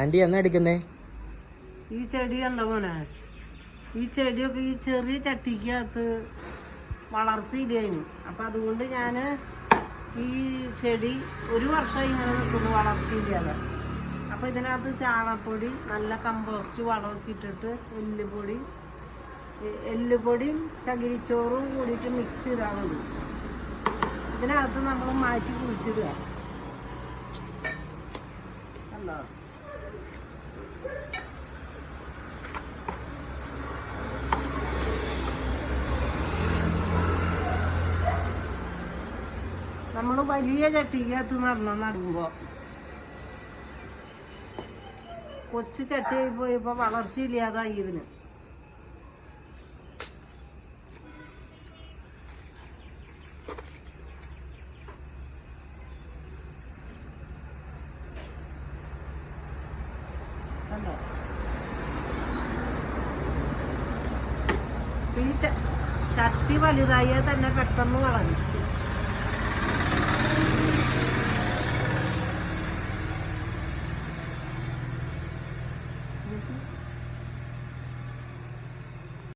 Anti എന്നാ എടുക്കുന്നേ? ഈ ചെടി കണ്ട മോനെ? ഈ ചെടിയൊക്കെ ഈ ചെറിയ ചട്ടിക്കകത്ത് വളർച്ചയില്ലായിരുന്നു അപ്പം അതുകൊണ്ട് ഞാൻ ഈ ചെടി ഒരു വർഷം ഇങ്ങനെ നിൽക്കുന്നു വളർച്ചയില്ലാതെ അപ്പോൾ ഇതിനകത്ത് ചാണകപ്പൊടി നല്ല കമ്പോസ്റ്റ് വളമൊക്കെ ഇട്ടിട്ട് എല്ലുപൊടി എല്ലുപൊടിയും ചകിരിച്ചോറും കൂടിയിട്ട് മിക്സ് ചെയ്താൽ മതി. ഇതിനകത്ത് നമ്മൾ മാറ്റി കുഴിച്ചിടുക. കണ്ടോ? നമ്മൾ വലിയ ചട്ടിക്കകത്ത് നടന്ന നടുമ്പോ കൊച്ചു ചട്ടിയായി പോയപ്പോ വളർച്ചയില്ലാതായി ഇതിന്. കണ്ടോ? ഈ ചട്ടി വലുതായ തന്നെ പെട്ടെന്ന് വളരും.